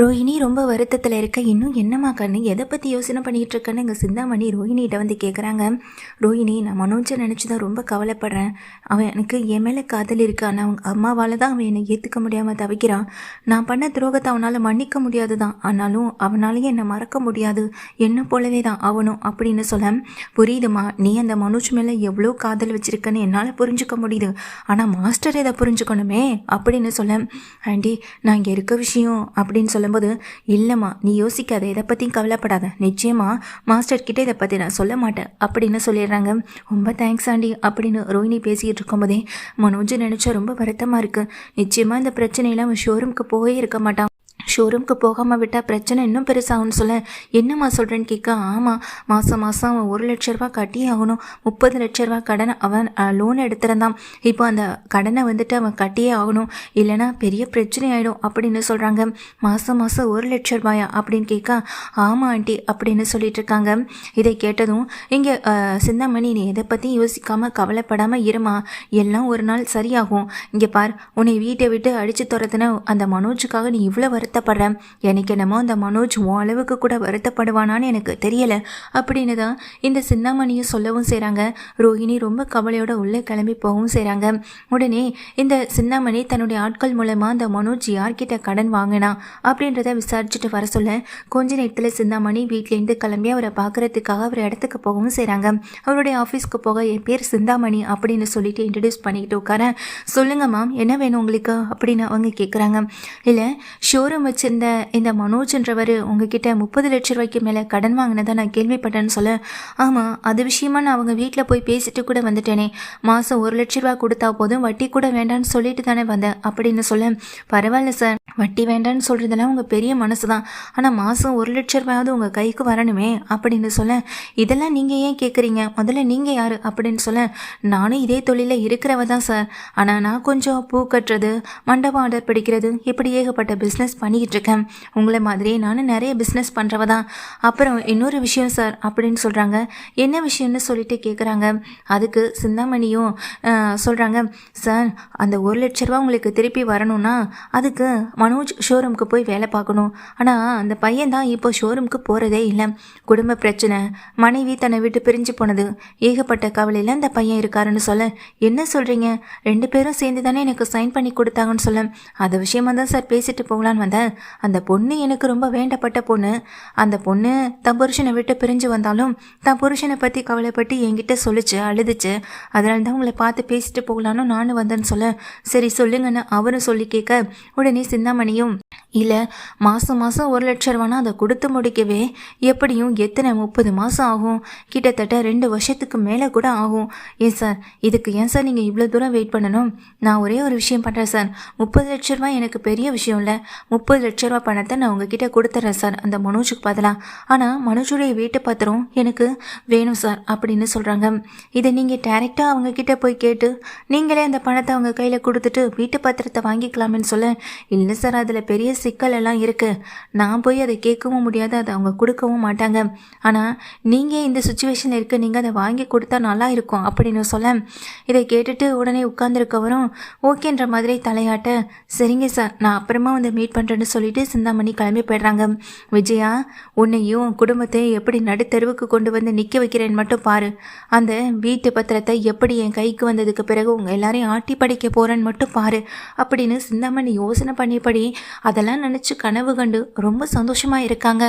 ரோஹிணி ரொம்ப வருத்தத்தில் இருக்க இன்னும் என்னம்மா கண்ணு? எதை பற்றி யோசனை பண்ணிகிட்டு இருக்கேன்னு எங்கள் சிந்தாமணி ரோஹிணிகிட்ட வந்து கேட்குறாங்க ரோஹிணி நான் மனோஜை நினச்சி தான் ரொம்ப கவலைப்படுறேன். அவன் எனக்கு என் மேலே காதல் இருக்கு. ஆனால் அவங்க அம்மாவால் தான் அவன் என்னை ஏற்றுக்க முடியாமல் தவிக்கிறான். நான் பண்ண துரோகத்தை அவனால் மன்னிக்க முடியாது தான் ஆனாலும் அவனாலேயே என்னை மறக்க முடியாது. என்ன போலவே தான் அவனும் அப்படின்னு சொல்ல புரியுதுமா நீ அந்த மனோஜ் மேலே எவ்வளோ காதல் வச்சுருக்கன்னு என்னால் புரிஞ்சுக்க முடியுது. ஆனால் மாஸ்டர் இதை புரிஞ்சுக்கணுமே அப்படின்னு சொல்ல ஆண்டி நான் இங்கே இருக்க விஷயம் அப்படின்னு சொல்ல சொல்லும்போது இல்லைம்மா நீ யோசிக்காத இதை பற்றியும் கவலைப்படாத. நிச்சயமா மாஸ்டர் கிட்டே இதை பற்றி நான் சொல்ல மாட்டேன் அப்படின்னு சொல்லிடுறாங்க. ரொம்ப தேங்க்ஸ் ஆண்டி அப்படின்னு ரோஹினி பேசிக்கிட்டு இருக்கும்போதே மனோஜ் நினச்சா ரொம்ப வருத்தமாக இருக்குது நிச்சயமாக இந்த பிரச்சனையெல்லாம் அவன் ஷோரூமுக்கு போயே இருக்க மாட்டான். ஷோரூம்க்கு போகாமல் விட்டால் பிரச்சனை இன்னும் பெருசாகும்னு சொல்ல என்னம்மா சொல்கிறேன்னு கேட்க ஆமாம் மாதம் மாதம் அவன் ஒரு லட்ச ரூபா கட்டியே ஆகணும் முப்பது லட்ச ரூபா கடனை அவன் லோன் எடுத்திருந்தான். இப்போ அந்த கடனை வந்துட்டு அவன் கட்டியே ஆகணும் இல்லைன்னா பெரிய பிரச்சனை ஆகிடும் அப்படின்னு சொல்கிறாங்க மாதம் மாதம் ஒரு லட்ச ரூபாயா அப்படின்னு கேட்க ஆமாம் ஆண்டி அப்படின்னு சொல்லிட்டு இருக்காங்க. இதை கேட்டதும் இங்கே சிந்தாமணி நீ எதை பற்றியும் யோசிக்காமல் கவலைப்படாமல் இருமா எல்லாம் ஒரு நாள் சரியாகும். இங்கே பார் உன்னை வீட்டை விட்டு அடித்து துரத்துன அந்த மனோஜுக்காக நீ இவ்வளோ வருத்தப்படுறேன். எனக்கு என்னமோ அந்த மனோஜ் உன் அளவுக்கு கூட வருத்தப்படுவானான்னு எனக்கு தெரியலை. அப்படின்னு தான் இந்த சிந்தாமணியும் சொல்லவும் செய்கிறாங்க ரோஹிணி ரொம்ப கவலையோட உள்ளே கிளம்பி போகவும் செய்கிறாங்க உடனே இந்த சிந்தாமணி தன்னுடைய ஆட்கள் மூலமாக அந்த மனோஜ் யார்கிட்ட கடன் வாங்கினா அப்படின்றத விசாரிச்சுட்டு வர சொல்ல கொஞ்ச நேரத்தில் சிந்தாமணி வீட்டிலேருந்து கிளம்பி அவரை பார்க்கறதுக்காக அவர் இடத்துக்கு போகவும் செய்கிறாங்க அவருடைய ஆஃபீஸ்க்கு போக என் பேர் சிந்தாமணி அப்படின்னு சொல்லிட்டு இன்ட்ரடியூஸ் பண்ணிக்கிட்டு உட்காரேன் சொல்லுங்க மேம் என்ன வேணும் உங்களுக்கு? அப்படின்னு அவங்க கேட்குறாங்க இல்லை ஷோரூம் வச்சிருந்த இந்த மனோஜ்ன்றவர் உங்ககிட்ட முப்பது லட்ச ரூபாய்க்கு மேலே கடன் வாங்கினதை நான் கேள்விப்பட்டேன்னு சொல்ல ஆமாம் அது விஷயமா நான் அவங்க வீட்டில் போய் பேசிட்டு கூட வந்துட்டேனே. மாதம் ஒரு லட்ச ரூபா கொடுத்தா போதும் வட்டி கூட வேண்டாம்னு சொல்லிட்டு தானே வந்தேன் அப்படின்னு சொல்ல பரவாயில்ல சார் வட்டி வேண்டாம்னு சொல்கிறதெல்லாம் உங்கள் பெரிய மனசு தான் ஆனால் மாதம் ஒரு லட்ச ரூபாயாவது உங்கள் கைக்கு வரணுமே அப்படின்னு சொல்ல இதெல்லாம் நீங்கள் ஏன் கேட்குறீங்க முதல்ல நீங்கள் யார்? அப்படின்னு சொல்ல நானும் இதே தொழிலில் இருக்கிறவ தான் சார் ஆனால் நான் கொஞ்சம் பூ கட்டுறது மண்டபம் ஆர்டர் பிடிக்கிறது இப்படி ஏகப்பட்ட பிஸ்னஸ் பண்ணி பண்ணிக்கிட்டு இருக்கேன் உங்களை மாதிரியே நானும் நிறைய பிஸ்னஸ் பண்ணுறவ தான் அப்புறம் இன்னொரு விஷயம் சார் அப்படின்னு சொல்கிறாங்க என்ன விஷயம்னு சொல்லிட்டு கேட்குறாங்க அதுக்கு சிந்தாமணியும் சொல்கிறாங்க சார் அந்த ஒரு லட்ச ரூபா உங்களுக்கு திருப்பி வரணும்னா அதுக்கு மனோஜ் ஷோரூமுக்கு போய் வேலை பார்க்கணும். ஆனால் அந்த பையன் தான் இப்போ ஷோரூமுக்கு போகிறதே இல்லை. குடும்ப பிரச்சனை மனைவி தன்னை விட்டு பிரிஞ்சு போனது. ஏகப்பட்ட கவலையில் அந்த பையன் இருக்காருன்னு சொல்ல என்ன சொல்கிறீங்க ரெண்டு பேரும் சேர்ந்து தானே எனக்கு சைன் பண்ணி கொடுத்தாங்கன்னு சொல்ல. அந்த விஷயமா தான் சார் பேசிட்டு போகலான்னு வந்தேன் அந்த பொண்ணு எனக்கு ரொம்ப வேண்டப்பட்ட பொண்ணு. அந்த பொண்ணு தன் புருஷனை விட்டு பிரிஞ்சு வந்தாலும் தன் புருஷனை பற்றி கவலைப்பட்டு என்கிட்ட சொல்லிச்சு அழுதுச்சு. அதனால தான் உங்களை பார்த்து பேசிட்டு போகலான்னு நானும் வந்தேன்னு சொல்ல. சரி சொல்லுங்கன்னு அவரும் சொல்லி கேட்க உடனே சிந்தாமணியும் இல்லை மாதம் மாதம் ஒரு லட்சம் ரூபானா அதை கொடுத்து முடிக்கவே எப்படியும் எத்தனை முப்பது மாதம் ஆகும்? கிட்டத்தட்ட ரெண்டு வருஷத்துக்கு மேலே கூட ஆகும். ஏன் சார் இதுக்கு ஏன் சார் நீங்கள் இவ்வளோ தூரம் வெயிட் பண்ணணும்? நான் ஒரே ஒரு விஷயம் பண்ணுறேன் சார் முப்பது லட்ச ரூபா எனக்கு பெரிய விஷயம் இல்லை. முப்பது லட்ச ரூபா பணத்தை நான் உங்ககிட்ட கொடுத்துட்றேன் சார். அந்த மனோஜுக்கு பதிலாக ஆனால் மனோஜுடைய வீட்டு பத்திரம் எனக்கு வேணும் சார் அப்படின்னு சொல்கிறாங்க இதை நீங்கள் டேரெக்டாக அவங்கக்கிட்ட போய் கேட்டு நீங்களே அந்த பணத்தை அவங்க கையில் கொடுத்துட்டு வீட்டு பத்திரத்தை வாங்கிக்கலாமேன்னு சொல்ல. இல்லை சார் அதில் பெரிய சிக்கல் எல்லாம் இருக்குது நான் போய் அதை கேட்கவும் முடியாது அதை அவங்க கொடுக்கவும் மாட்டாங்க. ஆனால் நீங்கள் இந்த சுச்சுவேஷனில் இருக்க நீங்கள் அதை வாங்கி கொடுத்தா நல்லா இருக்கும் அப்படின்னு சொல்ல. இதை கேட்டுட்டு உடனே உட்காந்துருக்கவரும் ஓகேன்ற மாதிரி தலையாட்ட சரிங்க சார். நான் அப்புறமா வந்து மீட் பண்ணுறேன் பண்ணுறேன்னு சொல்லிட்டு சிந்தாமணி கிளம்பி போயிடுறாங்க. விஜயா உன்னையும் குடும்பத்தையும் எப்படி நடுத்தெருவுக்கு கொண்டு வந்து நிற்க வைக்கிறேன்னு மட்டும் பாரு. அந்த வீட்டு பத்திரத்தை எப்படி என் கைக்கு வந்ததுக்கு பிறகு உங்கள் எல்லாரையும் ஆட்டி படிக்க போகிறேன்னு மட்டும் பாரு. அப்படின்னு சிந்தாமணி யோசனை பண்ணிப்படி அதெல்லாம் நினச்சி கனவு கண்டு ரொம்ப சந்தோஷமாக இருக்காங்க.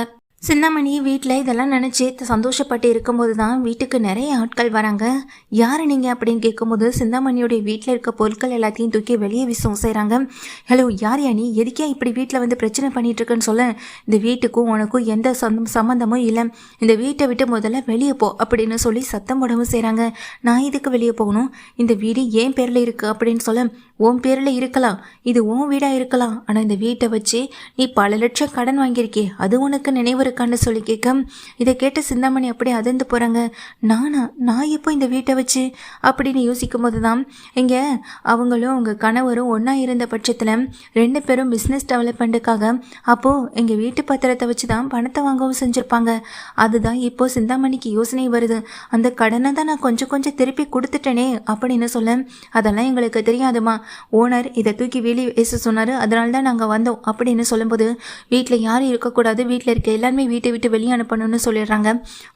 சிந்தாமணி வீட்டில் இதெல்லாம் நினச்சி சந்தோஷப்பட்டு இருக்கும்போது தான் வீட்டுக்கு நிறைய ஆட்கள் வராங்க. யார் நீங்கள் அப்படின்னு கேட்கும்போது சிந்தாமணியோடைய வீட்டில் இருக்க பொருட்கள் எல்லாத்தையும் தூக்கி வெளியே வீசவும் செய்கிறாங்க ஹலோ யார் யா நீ? எதுக்கே இப்படி வீட்டில் வந்து பிரச்சனை பண்ணிட்டு சொல்ல. இந்த வீட்டுக்கும் உனக்கும் எந்த சொந்தம் சம்மந்தமும் இல்லை. இந்த வீட்டை விட்டு முதல்ல வெளியே போ அப்படின்னு சொல்லி சத்தம் போடவும் செய்கிறாங்க நான் இதுக்கு வெளியே போகணும்? இந்த வீடு ஏன் பேரில் இருக்குது அப்படின்னு சொல்ல. உன் பேரில் இருக்கலாம். இது உன் வீடாக இருக்கலாம். ஆனால் இந்த வீட்டை வச்சு நீ பல லட்சம் கடன் வாங்கியிருக்கே அது உனக்கு நினைவு இருக்கான்னு சொல்லி கேட்க இதை கேட்ட சிந்தாமணி அப்படியே அதிர்ந்து போகிறாங்க நானா? நான் எப்போ இந்த வீட்டை வச்சு? அப்படின்னு யோசிக்கும் போது தான் இங்கே அவங்களும் அவங்க கணவரும் ஒன்றா இருந்த பட்சத்தில் ரெண்டு பேரும் பிஸ்னஸ் டெவலப்மெண்ட்டுக்காக அப்போது எங்கள் வீட்டு பத்திரத்தை வச்சு தான் பணத்தை வாங்கவும் செஞ்சுருப்பாங்க. அதுதான் இப்போ சிந்தாமணிக்கு யோசனை வருது. அந்த கடனை தான் நான் கொஞ்சம் கொஞ்சம் திருப்பி கொடுத்துட்டேனே அப்படின்னு சொல்ல அதெல்லாம் எங்களுக்கு தெரியாதுமா. ஓனர் இதை தூக்கி வெளியே பேச சொன்னார் அதனால தான் நாங்கள் வந்தோம் அப்படின்னு சொல்லும்போது வீட்டில் யாரும் இருக்கக்கூடாது. வீட்டில் இருக்க எல்லாருமே வீட்டை விட்டு வெளியே அனுப்பணும்னு சொல்லிடுறாங்க.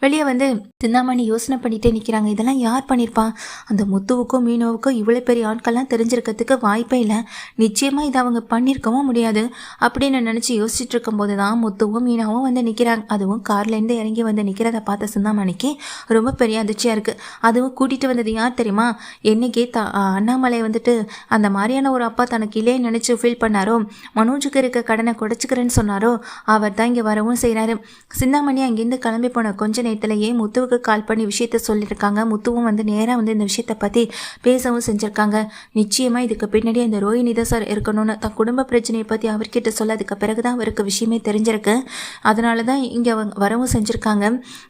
வெளியே வந்து சிந்தாமணி யோசனை பண்ணிட்டே நிற்கிறாங்க இதெல்லாம் யார் பண்ணியிருப்பா அந்த முத்துவுக்கும் மீனோவுக்கும் இவ்வளோ பெரிய ஆட்கள்லாம் தெரிஞ்சிருக்கிறதுக்கு வாய்ப்பே இல்லை. நிச்சயமாக இதை அவங்க பண்ணியிருக்கவும் முடியாது. அப்படின்னு நினச்சி யோசிச்சுட்டு இருக்கும்போது தான் முத்துவும் மீனாவும் வந்து நிற்கிறாங்க அதுவும் கார்லேருந்து இறங்கி வந்து நிற்கிறத பார்த்த சிந்தாமணிக்கு ரொம்ப பெரிய அதிர்ச்சியாக இருக்குது அதுவும் கூட்டிகிட்டு வந்தது யார் தெரியுமா? என்னைக்கே த அண்ணாமலை வந்துட்டு அந்த மாதிரியான ஒரு அப்பா தனக்கு இல்லையே நினச்சி ஃபீல் பண்ணாரோ? மனோஜுக்கு இருக்க கடனை குடைச்சிக்கிறேன்னு சொன்னாரோ? அவர் தான் இங்கே வரவும் செய்கிறாரு சிந்தாமணி அங்கேருந்து கிளம்பி போன கொஞ்ச நேரத்திலேயே முத்துவுக்கு கால் பண்ணி விஷயத்த சொல்லியிருக்காங்க. முத்துவும் வந்து நேராக வந்து இந்த விஷயத்தை பற்றி பேசவும் செஞ்சுருக்காங்க. நிச்சயமாக இதுக்கு பின்னாடி அந்த ரோஹினி தான் சார் இருக்கணும்னு தன் குடும்ப பிரச்சனையை பற்றி அவர்கிட்ட சொல்ல அதுக்கு பிறகு தான் அவருக்கு விஷயமே தெரிஞ்சிருக்கு. அதனால தான் இங்கே வரவும் செஞ்சுருக்காங்க.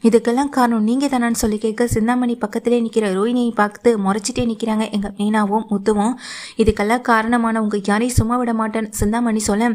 இதுக்கெல்லாம் காரணம் நீங்கள் தானான்னு சொல்லி கேட்க சிந்தாமணி பக்கத்திலே நிற்கிற ரோஹினியை பார்த்து முறைச்சிட்டே நிற்கிறாங்க எங்கள் மீனாவும் முத்துவும். இதுக்கெல்லாம் காரணமான உங்கள் யாரையும் சும்மா விட மாட்டேன்னு சிந்தாமணி சொல்ல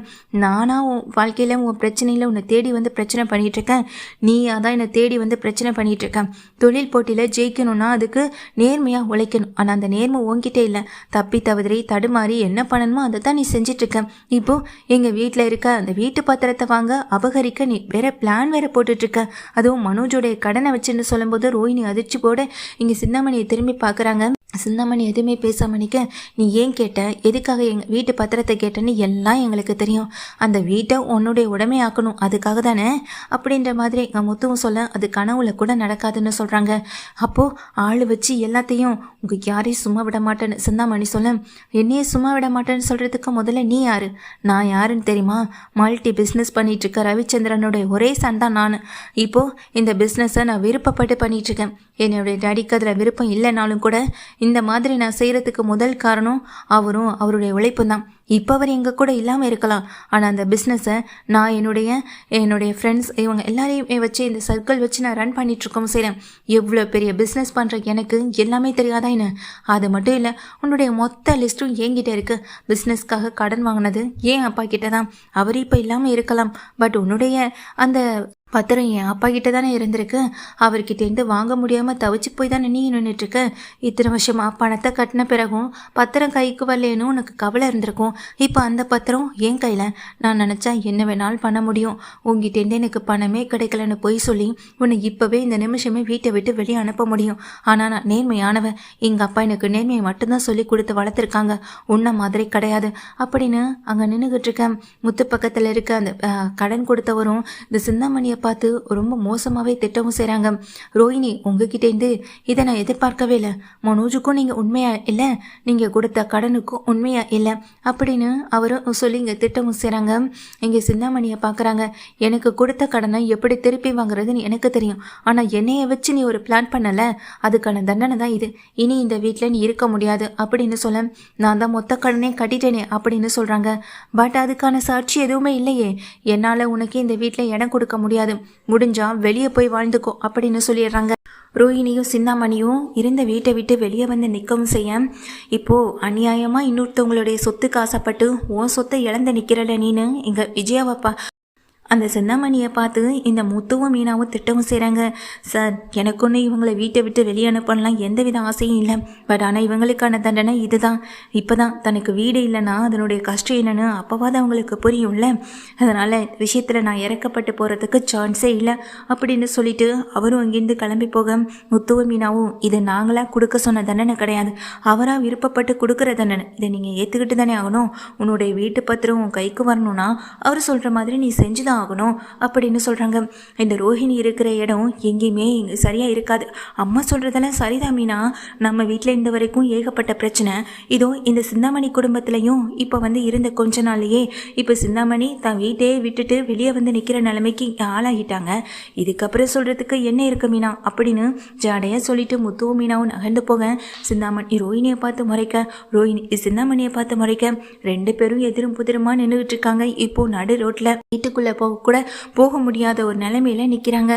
நானா உன் வாழ்க்கையில் உன் பிரச்சனையில் உன்னை தேடி வந்து பிரச்சனை பிரச்சனை இருக்கேன் நீ அதான் என்னை தேடி வந்து பிரச்சனை பண்ணிட்டு இருக்கேன் தொழில் போட்டியில் ஜெயிக்கணும்னா அதுக்கு நேர்மையாக உழைக்கணும். ஆனால் அந்த நேர்மை ஓங்கிட்டே இல்லை. தப்பி தவறி தடுமாறி என்ன பண்ணணுமோ அதை தான் நீ செஞ்சிட்டு இப்போது இப்போ எங்கள் வீட்டில் இருக்க அந்த வீட்டு பத்திரத்தை வாங்க அபகரிக்க நீ வேற பிளான் வேற போட்டுட்ருக்க அதுவும் மனோஜோடைய கடனை வச்சுன்னு சொல்லும்போது ரோஹினி அதிர்ச்சி போட இங்கே சிந்தாமணியை திரும்பி பார்க்குறாங்க. சிந்தாமணி எதுவுமே பேசாம நிற்க நீ ஏன் கேட்ட? எதுக்காக எங்கள் வீட்டு பத்திரத்தை கேட்டேன்னு எல்லாம் எங்களுக்கு தெரியும். அந்த வீட்டை உன்னுடைய உடமையாக்கணும் அதுக்காக தானே? அப்படின்ற மாதிரி எங்கள் முத்துவும் சொல்ல அது கனவுல கூட நடக்காதுன்னு சொல்கிறாங்க அப்போது ஆள் வச்சு எல்லாத்தையும் உங்கள் யாரையும் சும்மா விட மாட்டேன்னு சிந்தாமணி சொல்ல என்னையே சும்மா விட மாட்டேன்னு சொல்கிறதுக்கு முதல்ல நீ யார்? நான் யாருன்னு தெரியுமா? மல்டி பிஸ்னஸ் பண்ணிகிட்ருக்க ரவிச்சந்திரனுடைய ஒரே சன் தான் நான். இப்போது இந்த பிஸ்னஸை நான் விருப்பப்பட்டு பண்ணிகிட்ருக்கேன் என்னுடைய டேடிக்கு அதில் விருப்பம் இல்லைனாலும் கூட இந்த மாதிரி நான் செய்கிறதுக்கு முதல் காரணம் அவரும் அவருடைய உழைப்பும் தான் இப்போ அவர் எங்கள் கூட இல்லாமல் இருக்கலாம். ஆனால் அந்த பிஸ்னஸை நான் என்னுடைய என்னுடைய ஃப்ரெண்ட்ஸ் இவங்க எல்லாரையும் வச்சு இந்த சர்க்கிள் வச்சு நான் ரன் பண்ணிகிட்ருக்கோம் செய்கிறேன் எவ்வளோ பெரிய பிஸ்னஸ் பண்ணுற எனக்கு எல்லாமே தெரியாதா என்ன? அது மட்டும் இல்லை உன்னுடைய மொத்த லிஸ்ட்டும் என்கிட்ட இருக்குது பிஸ்னஸ்க்காக கடன் வாங்கினது ஏன் அப்பா கிட்ட தான் அவர் இப்போ இல்லாமல் இருக்கலாம். பட் உன்னுடைய அந்த பத்திரம் என் அப்பா கிட்ட தானே இருந்திருக்கு அவர்கிட்டேருந்து வாங்க முடியாமல் தவிச்சு போய் தானே நீ நின்றுட்டுருக்க இத்தனை வருஷமாக பணத்தை கட்டின பிறகும் பத்திரம் கைக்கு வரலேன்னு உனக்கு கவலை இருந்திருக்கும். இப்போ அந்த பத்திரம் என் கையில். நான் நினச்சா என்ன வேணாலும் பண்ண முடியும். உங்ககிட்டேருந்து எனக்கு பணமே கிடைக்கலன்னு போய் சொல்லி உன்னை இப்போவே இந்த நிமிஷமே வீட்டை விட்டு வெளியே அனுப்ப முடியும். ஆனால் நான் நேர்மையானவன். எங்கள் அப்பா எனக்கு நேர்மையை மட்டும்தான் சொல்லி கொடுத்து வளர்த்துருக்காங்க. உன்ன மாதிரி கிடையாது. அப்படின்னு அங்கே நின்றுக்கிட்டு இருக்க முத்து பக்கத்தில் இருக்க அந்த கடன் கொடுத்தவரும் இந்த சிந்தாமணியை பார்த்து ரொம்ப மோசமாகவே திட்டமும் செய்கிறாங்க ரோஹினி உங்ககிட்டேருந்து இதை நான் எதிர்பார்க்கவே இல்லை. மனோஜுக்கும் நீங்கள் உண்மையா இல்லை? நீங்கள் கொடுத்த கடனுக்கும் உண்மையா இல்லை? அப்படின்னு அவரும் சொல்லி இங்கே திட்டமும் செய்கிறாங்க இங்கே சிந்தாமணியை பார்க்குறாங்க எனக்கு கொடுத்த கடனை எப்படி திருப்பி வாங்குறதுன்னு எனக்கு தெரியும். ஆனால் என்னைய வச்சு நீ ஒரு பிளான் பண்ணலை. அதுக்கான தண்டனை தான் இது. இனி இந்த வீட்டில் நீ இருக்க முடியாது அப்படின்னு சொல்ல நான் தான் மொத்த கடனே கட்டிட்டேனே அப்படின்னு சொல்கிறாங்க பட் அதுக்கான சாட்சி எதுவுமே இல்லையே. என்னால் உனக்கு இந்த வீட்டில் இடம் கொடுக்க முடியாது. முடிஞ்சா வெளியே போய் வாழ்ந்துக்கோ அப்படின்னு சொல்லிடுறாங்க. ரோஹிணியும் சிந்தாமணியும் இருந்த வீட்டை விட்டு வெளியே வந்து நிற்கவும் செய்ய இப்போ அநியாயமா இன்னொருத்தவங்களுடைய சொத்துக்கு ஆசைப்பட்டு உன் சொத்தை இழந்து நிற்கிறல நீனு? இங்க விஜயாவப்பா அந்த சிந்தாமணியை பார்த்து இந்த முத்துவும் மீனாவும் திட்டமும் செய்கிறாங்க சார் எனக்கு ஒன்று இவங்களை வீட்டை விட்டு வெளியே அனுப்பலாம் எந்த வித ஆசையும் இல்லை. பட் ஆனால் இவங்களுக்கான தண்டனை இதுதான். இப்போ தான் தனக்கு வீடு இல்லைன்னா அதனுடைய கஷ்டம் என்னன்னு அப்போவாது அவங்களுக்கு புரியும்ல. அதனால் விஷயத்தில் நான் இறக்கப்பட்டு போகிறதுக்கு சான்ஸே இல்லை அப்படின்னு சொல்லிட்டு அவரும் அங்கேருந்து கிளம்பி போக முத்துவும் மீனாவும் இது நாங்களாக கொடுக்க சொன்ன தண்டனை கிடையாது. அவராக விருப்பப்பட்டு கொடுக்குற தண்டனை. இதை நீங்கள் ஏற்றுக்கிட்டு தானே ஆகணும். உன்னுடைய வீட்டு பத்திரம் உன் கைக்கு வரணும்னா அவர் சொல்கிற மாதிரி நீ செஞ்சு தான் ஆகணும் அப்படின்னு சொல்கிறாங்க இந்த ரோஹிணி இருக்கிற இடம் எங்கேயுமே சரியாக இருக்காது. அம்மா சொல்கிறதெல்லாம் சரிதான் மீனா. நம்ம வீட்டில் இருந்த வரைக்கும் ஏகப்பட்ட பிரச்சனை. இதோ இந்த சிந்தாமணி குடும்பத்துலேயும் இப்போ வந்து இருந்த கொஞ்ச நாள்லையே இப்போ சிந்தாமணி தான் வீட்டையே விட்டுட்டு வெளியே வந்து நிற்கிற நிலைமைக்கு ஆளாகிட்டாங்க. இதுக்கப்புறம் சொல்கிறதுக்கு என்ன இருக்கு மீனா? அப்படின்னு ஜாடையாக சொல்லிட்டு முத்துவும் மீனாவும் நகர்ந்து போக சிந்தாமணி ரோஹிணியை பார்த்து முறைக்க ரோஹிணி சிந்தாமணியை பார்த்து முறைக்க ரெண்டு பேரும் எதிரும் புதிருமா நின்றுகிட்டு இருக்காங்க. இப்போ நடு ரோட்டில் வீட்டுக்குள்ளே போக கூட போக முடியாத ஒரு நிலைமையில நிற்கிறாங்க